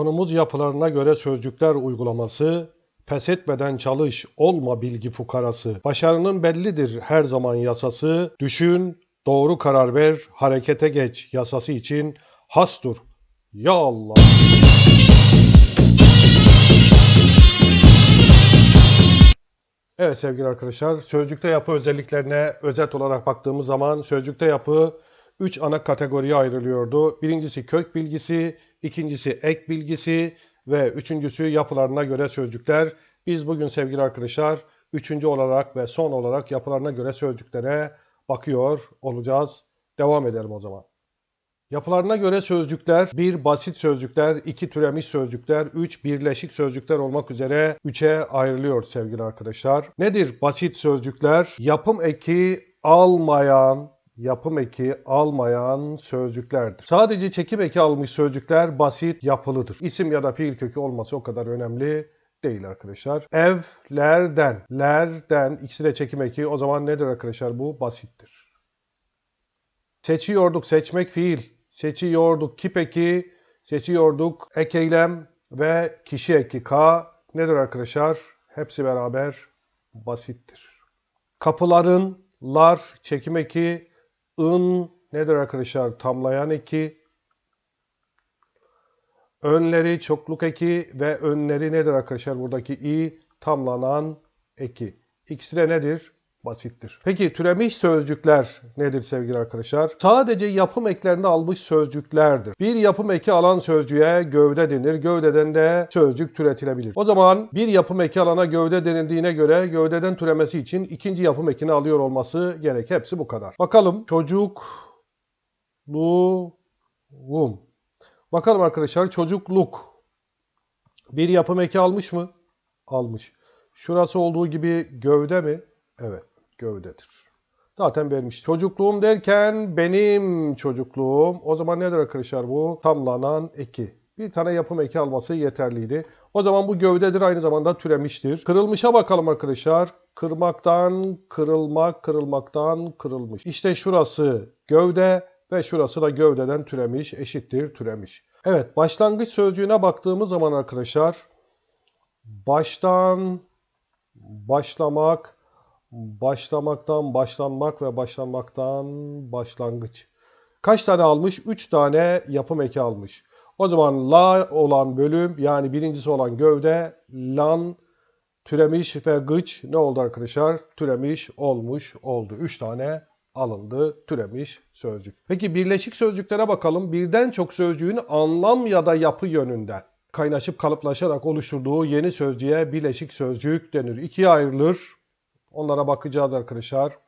Konumuz yapılarına göre sözcükler uygulaması, pes etmeden çalış, olma bilgi fukarası. Başarının bellidir her zaman yasası, düşün, doğru karar ver, harekete geç yasası için hastur. Ya Allah! Evet sevgili arkadaşlar, sözcükte yapı özelliklerine özet olarak baktığımız zaman sözcükte yapı 3 ana kategoriye ayrılıyordu. Birincisi kök bilgisi, ikincisi ek bilgisi ve üçüncüsü yapılarına göre sözcükler. Biz bugün sevgili arkadaşlar üçüncü olarak ve son olarak yapılarına göre sözcüklere bakıyor olacağız. Devam edelim o zaman. Yapılarına göre sözcükler, bir basit sözcükler, iki türemiş sözcükler, üç birleşik sözcükler olmak üzere üçe ayrılıyor sevgili arkadaşlar. Nedir basit sözcükler? Yapım eki almayan, yapım eki almayan sözcüklerdir. Sadece çekim eki almış sözcükler basit, yapılıdır. İsim ya da fiil kökü olması o kadar önemli değil arkadaşlar. Evlerden, lerden ikisi de çekim eki. O zaman nedir arkadaşlar bu? Basittir. Seçiyorduk, seçmek fiil. Seçiyorduk, kip eki. Seçiyorduk, ek eylem ve kişi eki. K nedir arkadaşlar? Hepsi beraber basittir. Kapıların, lar, çekim eki, ın nedir arkadaşlar? Tamlayan eki. Önleri çokluk eki ve önleri nedir arkadaşlar? Buradaki i tamlanan eki. İkisi de nedir? Basittir. Peki türemiş sözcükler nedir sevgili arkadaşlar? Sadece yapım eklerinde almış sözcüklerdir. Bir yapım eki alan sözcüğe gövde denir. Gövdeden de sözcük türetilebilir. O zaman bir yapım eki alana gövde denildiğine göre gövdeden türemesi için ikinci yapım ekini alıyor olması gerek. Hepsi bu kadar. Bakalım çocuk luğum. Bakalım arkadaşlar çocukluk. Bir yapım eki almış mı? Almış. Şurası olduğu gibi gövde mi? Evet, gövdedir. Zaten vermiş. Çocukluğum derken benim çocukluğum. O zaman nedir arkadaşlar bu? Tamlanan eki. Bir tane yapım eki alması yeterliydi. O zaman bu gövdedir aynı zamanda türemiştir. Kırılmışa bakalım arkadaşlar. Kırmaktan kırılmak, kırılmaktan kırılmış. İşte şurası gövde ve şurası da gövdeden türemiş, eşittir türemiş. Evet, başlangıç sözcüğüne baktığımız zaman arkadaşlar baştan başlamak, başlamaktan başlanmak ve başlanmaktan başlangıç. Kaç tane almış? 3 tane yapım eki almış. O zaman la olan bölüm yani birincisi olan gövde lan türemiş ve gıç ne oldu arkadaşlar? Türemiş olmuş oldu. 3 tane alındı türemiş sözcük. Peki birleşik sözcüklere bakalım. Birden çok sözcüğün anlam ya da yapı yönünden kaynaşıp kalıplaşarak oluşturduğu yeni sözcüğe birleşik sözcük denir. İkiye ayrılır. Onlara bakacağız arkadaşlar.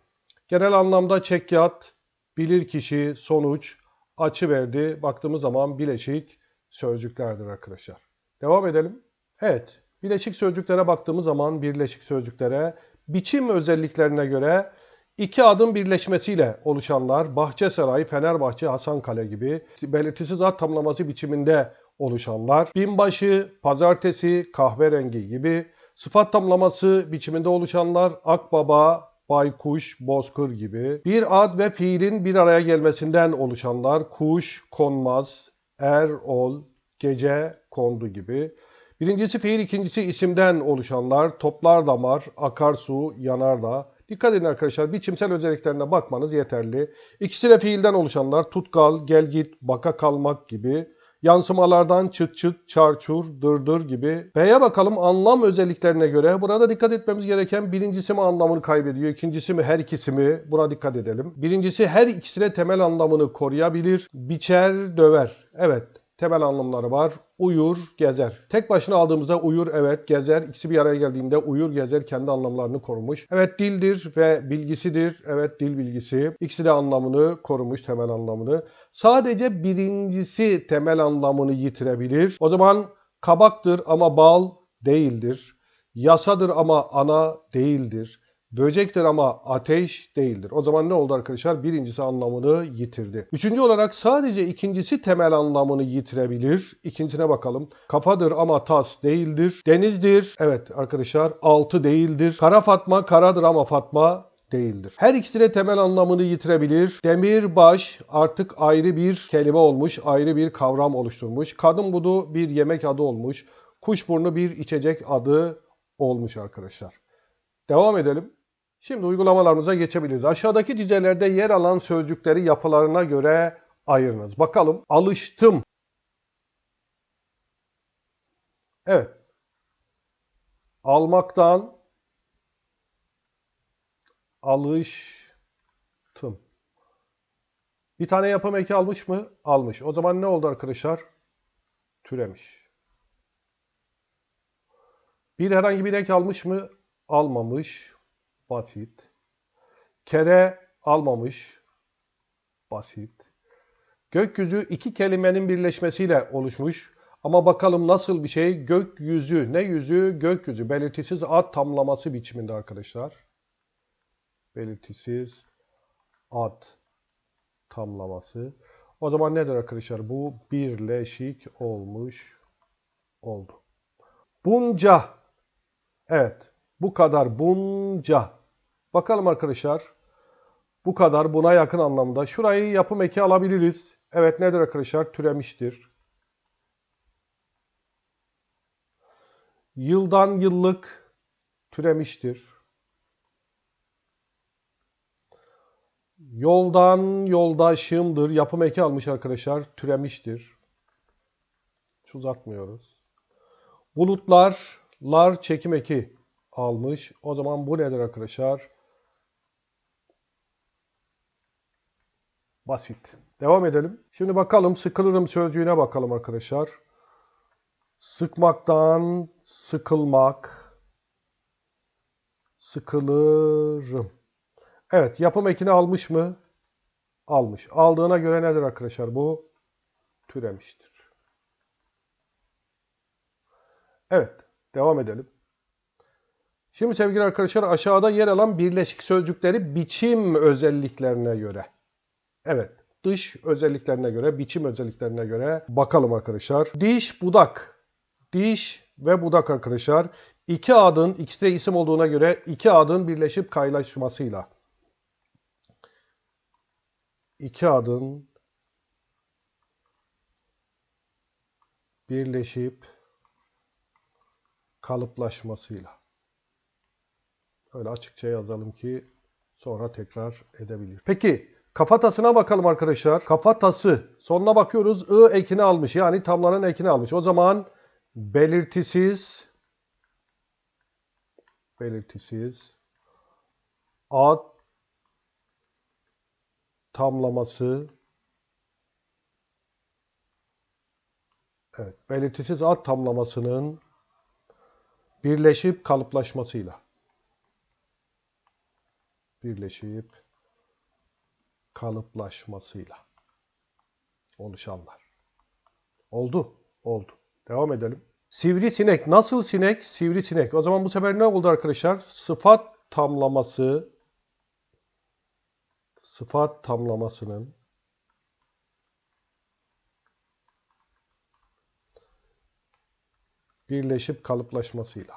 Genel anlamda çekyat, bilir kişi, sonuç, açı verdi. Baktığımız zaman bileşik sözcüklerdir arkadaşlar. Devam edelim. Evet, bileşik sözcüklere baktığımız zaman birleşik sözcüklere biçim özelliklerine göre iki adım birleşmesiyle oluşanlar Bahçesaray, Fenerbahçe, Hasankale gibi belirtisiz ad tamlaması biçiminde oluşanlar, binbaşı, pazartesi, kahverengi gibi sıfat tamlaması biçiminde oluşanlar akbaba, baykuş, bozkır gibi. Bir ad ve fiilin bir araya gelmesinden oluşanlar kuş, konmaz, er, ol, gece, kondu gibi. Birincisi fiil, ikincisi isimden oluşanlar toplar damar, akarsu, yanardağ. Dikkat edin arkadaşlar biçimsel özelliklerine bakmanız yeterli. İkisi de fiilden oluşanlar tutkal, gel git, baka kalmak gibi. Yansımalardan çıt çıt, çarçur, dırdır gibi. B'ye bakalım anlam özelliklerine göre. Burada dikkat etmemiz gereken birincisi mi anlamını kaybediyor, ikincisi mi her ikisi mi? Buna dikkat edelim. Birincisi her ikisi de temel anlamını koruyabilir. Biçer, döver. Evet temel anlamları var. Uyur, gezer. Tek başına aldığımızda uyur, evet, gezer. İkisi bir araya geldiğinde uyur, gezer kendi anlamlarını korumuş. Evet dildir ve bilgisidir. Evet dil bilgisi. İkisi de anlamını korumuş, temel anlamını. Sadece birincisi temel anlamını yitirebilir. O zaman kabaktır ama bal değildir. Yasadır ama ana değildir. Böcektir ama ateş değildir. O zaman ne oldu arkadaşlar? Birincisi anlamını yitirdi. Üçüncü olarak sadece ikincisi temel anlamını yitirebilir. İkincisine bakalım. Kafadır ama tas değildir. Denizdir. Evet arkadaşlar altı değildir. Kara Fatma karadır ama Fatma değildir. Her ikisi de temel anlamını yitirebilir. Demirbaş artık ayrı bir kelime olmuş, ayrı bir kavram oluşturmuş. Kadın budu bir yemek adı olmuş. Kuşburnu bir içecek adı olmuş arkadaşlar. Devam edelim. Şimdi uygulamalarımıza geçebiliriz. Aşağıdaki dizelerde yer alan sözcükleri yapılarına göre ayırınız. Bakalım. Alıştım. Evet. Almaktan alıştım. Bir tane yapım eki almış mı? Almış. O zaman ne oldu arkadaşlar? Türemiş. Bir herhangi bir ek almış mı? Almamış. Basit. Kere almamış. Basit. Gökyüzü iki kelimenin birleşmesiyle oluşmuş. Ama bakalım nasıl bir şey? Gökyüzü. Ne yüzü? Gökyüzü. Belirtisiz ad tamlaması biçiminde arkadaşlar. Belirtisiz ad tamlaması. O zaman nedir arkadaşlar? Bu birleşik olmuş oldu. Bunca. Evet. Bu kadar bunca. Bakalım arkadaşlar. Bu kadar buna yakın anlamda. Şurayı yapım eki alabiliriz. Evet nedir arkadaşlar? Türemiştir. Yıldan yıllık türemiştir. Yoldan yoldaşımdır. Yapım eki almış arkadaşlar. Türemiştir. Hiç uzatmıyoruz. Bulutlar, lar çekim eki almış. O zaman bu nedir arkadaşlar? Basit. Devam edelim. Şimdi bakalım sıkılırım sözcüğüne bakalım arkadaşlar. Sıkmaktan sıkılmak. Sıkılırım. Evet yapım ekini almış mı? Almış. Aldığına göre nedir arkadaşlar bu? Türemiştir. Evet. Devam edelim. Şimdi sevgili arkadaşlar aşağıda yer alan birleşik sözcükleri biçim özelliklerine göre. Evet. Dış özelliklerine göre, biçim özelliklerine göre bakalım arkadaşlar. Diş, budak. Diş ve budak arkadaşlar. İki adın, ikisi de isim olduğuna göre iki adın birleşip kaynaşmasıyla. İki adın birleşip kalıplaşmasıyla. Öyle açıkça yazalım ki sonra tekrar edebilir. Peki kafatasına bakalım arkadaşlar. Kafatası. Sonuna bakıyoruz. I ekini almış. Yani tamlanan ekini almış. O zaman belirtisiz belirtisiz ad tamlaması Evet, belirtisiz ad tamlamasının birleşip kalıplaşmasıyla birleşip kalıplaşmasıyla oluşanlar. Oldu. Oldu. Devam edelim. Sivrisinek. Nasıl sinek? Sivrisinek. O zaman bu sefer ne oldu arkadaşlar? Sıfat tamlaması sıfat tamlamasının birleşip kalıplaşmasıyla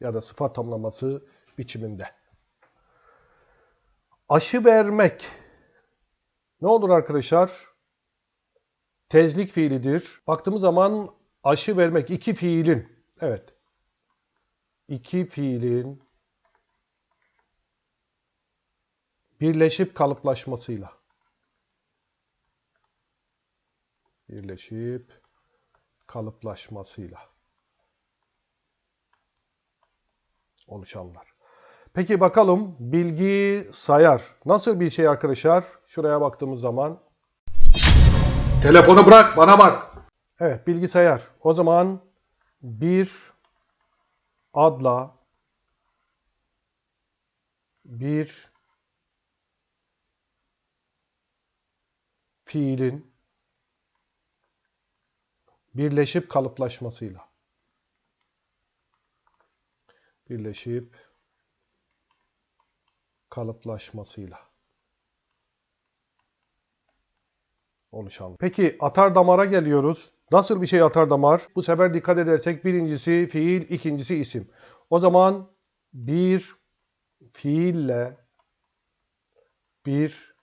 ya da sıfat tamlaması biçiminde. Aşı vermek ne olur arkadaşlar? Tezlik fiilidir. Baktığımız zaman aşı vermek iki fiilin evet iki fiilin birleşip kalıplaşmasıyla birleşip kalıplaşmasıyla oluşanlar. Peki bakalım bilgi sayar. Nasıl bir şey arkadaşlar? Şuraya baktığımız zaman. Telefonu bırak bana bak. Evet bilgisayar. O zaman bir adla bir fiilin birleşip kalıplaşmasıyla birleşip kalıplaşmasıyla oluşan. Peki atar damara geliyoruz. Nasıl bir şey atar damar? Bu sefer dikkat edersek birincisi fiil, ikincisi isim. O zaman bir fiille bir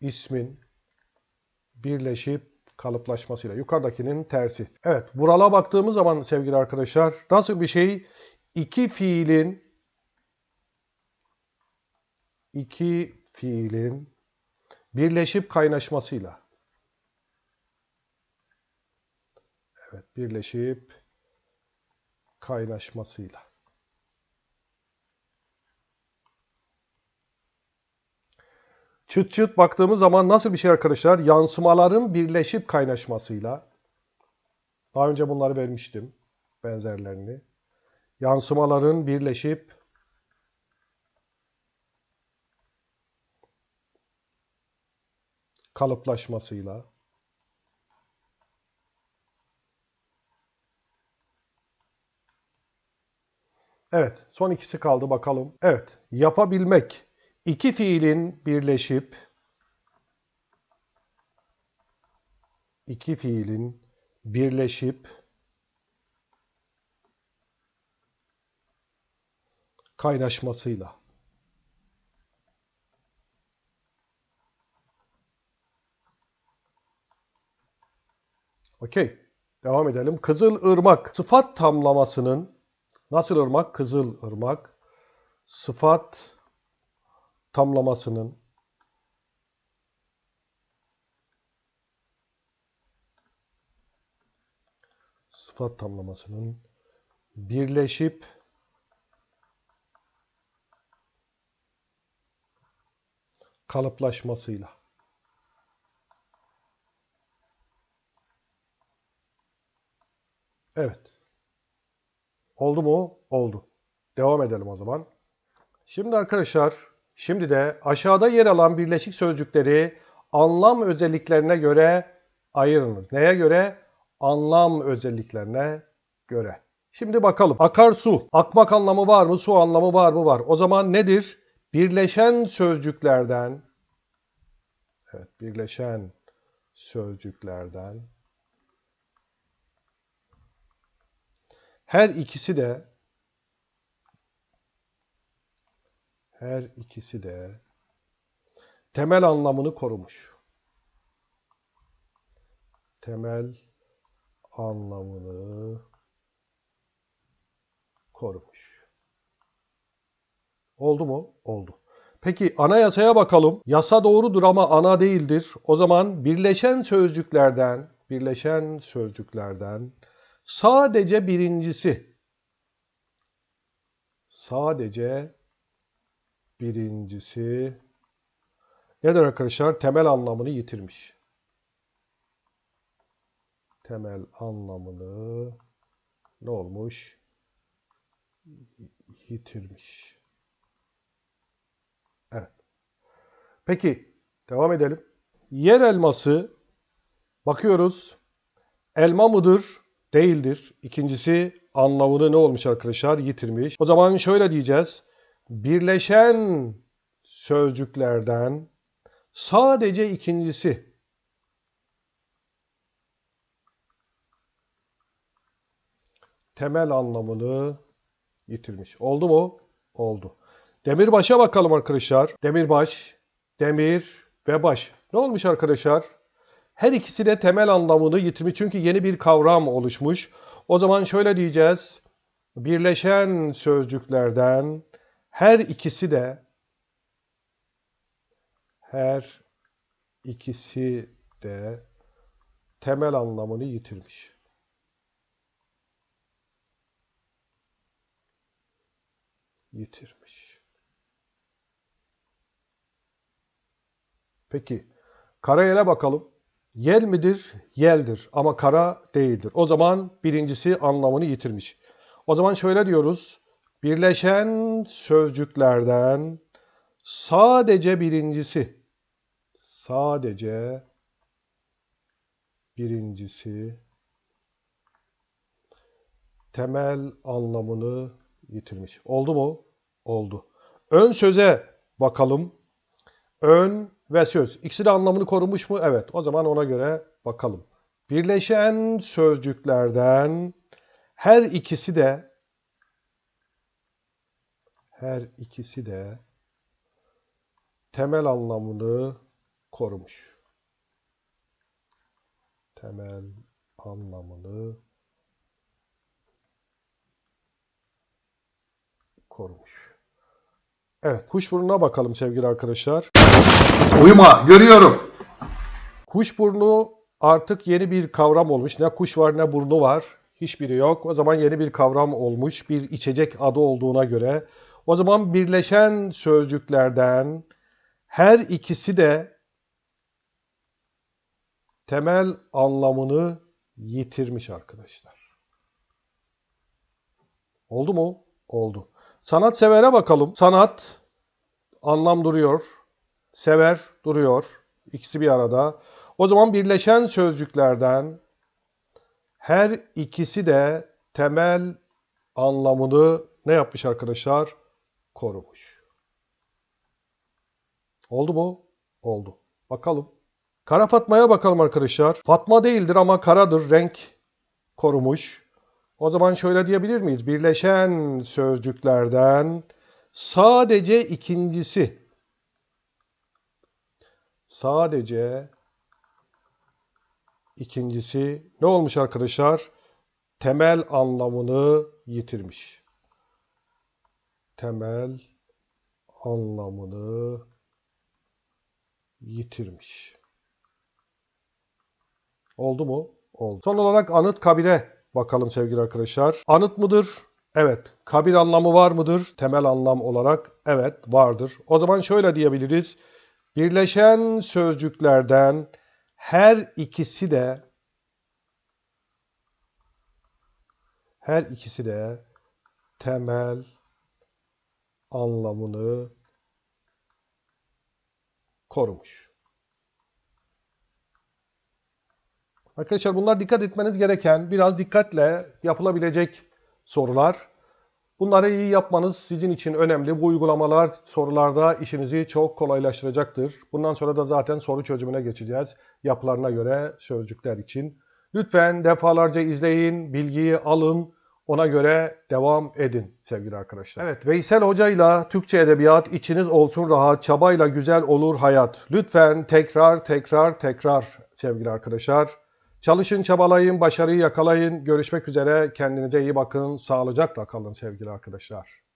ismin birleşip kalıplaşmasıyla. Yukarıdakinin tersi. Evet, Vural'a baktığımız zaman sevgili arkadaşlar nasıl bir şey? İki fiilin iki fiilin birleşip kaynaşmasıyla. Evet, birleşip kaynaşmasıyla. Çıt çıt baktığımız zaman nasıl bir şey arkadaşlar? Yansımaların birleşip kaynaşmasıyla. Daha önce bunları vermiştim. Benzerlerini. Yansımaların birleşip kalıplaşmasıyla. Evet, son ikisi kaldı bakalım. Evet, yapabilmek. İki fiilin birleşip iki fiilin birleşip kaynaşmasıyla. Okey. Devam edelim. Kızıl ırmak. Sıfat tamlamasının nasıl ırmak? Kızıl ırmak. Sıfat tamlamasının sıfat tamlamasının birleşip kalıplaşmasıyla. Evet. Oldu mu? Oldu. Devam edelim o zaman. Şimdi arkadaşlar, şimdi de aşağıda yer alan birleşik sözcükleri anlam özelliklerine göre ayırınız. Neye göre? Anlam özelliklerine göre. Şimdi bakalım. Akarsu. Akmak anlamı var mı? Su anlamı var mı? Var. O zaman nedir? Birleşen sözcüklerden Evet, birleşen sözcüklerden her ikisi de her ikisi de temel anlamını korumuş. Temel anlamını korumuş. Oldu mu? Oldu. Peki anayasaya bakalım. Yasa doğrudur ama ana değildir. O zaman birleşen sözcüklerden, birleşen sözcüklerden sadece birincisi sadece birincisi nedir arkadaşlar? Temel anlamını yitirmiş. Temel anlamını ne olmuş? Yitirmiş. Evet. Peki devam edelim. Yer elması bakıyoruz. Elma mıdır? Değildir. İkincisi anlamını ne olmuş arkadaşlar? Yitirmiş. O zaman şöyle diyeceğiz. Birleşen sözcüklerden sadece ikincisi temel anlamını yitirmiş. Oldu mu? Oldu. Demirbaş'a bakalım arkadaşlar. Demirbaş, demir ve baş. Ne olmuş arkadaşlar? Her ikisi de temel anlamını yitirmiş. Çünkü yeni bir kavram oluşmuş. O zaman şöyle diyeceğiz. Birleşen sözcüklerden her ikisi de her ikisi de temel anlamını yitirmiş. Yitirmiş. Peki karayele bakalım. Yel midir? Yeldir ama kara değildir. O zaman birincisi anlamını yitirmiş. O zaman şöyle diyoruz. Birleşen sözcüklerden sadece birincisi sadece birincisi temel anlamını yitirmiş. Oldu mu? Oldu. Ön söze bakalım. Ön ve söz. İkisi de anlamını korumuş mu? Evet. O zaman ona göre bakalım. Birleşen sözcüklerden her ikisi de her ikisi de temel anlamını korumuş. Temel anlamını korumuş. Evet, kuşburnuna bakalım sevgili arkadaşlar. Uyuma görüyorum. Kuşburnu artık yeni bir kavram olmuş. Ne kuş var ne burnu var. Hiçbiri yok. O zaman yeni bir kavram olmuş. Bir içecek adı olduğuna göre. O zaman birleşen sözcüklerden her ikisi de temel anlamını yitirmiş arkadaşlar. Oldu mu? Oldu. Sanatsevere bakalım. Sanat anlam duruyor. Sever duruyor. İkisi bir arada. O zaman birleşen sözcüklerden her ikisi de temel anlamını ne yapmış arkadaşlar? Korumuş. Oldu mu? Oldu. Bakalım. Kara Fatma'ya bakalım arkadaşlar. Fatma değildir ama karadır. Renk korumuş. O zaman şöyle diyebilir miyiz? Birleşen sözcüklerden sadece ikincisi sadece ikincisi ne olmuş arkadaşlar? Temel anlamını yitirmiş. Temel anlamını yitirmiş. Oldu mu? Oldu. Son olarak anıt kabire bakalım sevgili arkadaşlar. Anıt mıdır? Evet. Kabir anlamı var mıdır? Temel anlam olarak evet vardır. O zaman şöyle diyebiliriz. Birleşen sözcüklerden her ikisi de her ikisi de temel anlamını korumuş. Arkadaşlar bunlar dikkat etmeniz gereken, biraz dikkatle yapılabilecek sorular. Bunları iyi yapmanız sizin için önemli. Bu uygulamalar sorularda işinizi çok kolaylaştıracaktır. Bundan sonra da zaten soru çözümüne geçeceğiz. Yapılarına göre sözcükler için. Lütfen defalarca izleyin, bilgiyi alın. Ona göre devam edin sevgili arkadaşlar. Evet Veysel Hoca ile Türkçe Edebiyat içiniz olsun rahat, çabayla güzel olur hayat. Lütfen tekrar tekrar tekrar sevgili arkadaşlar. Çalışın, çabalayın, başarıyı yakalayın. Görüşmek üzere. Kendinize iyi bakın. Sağlıcakla kalın sevgili arkadaşlar.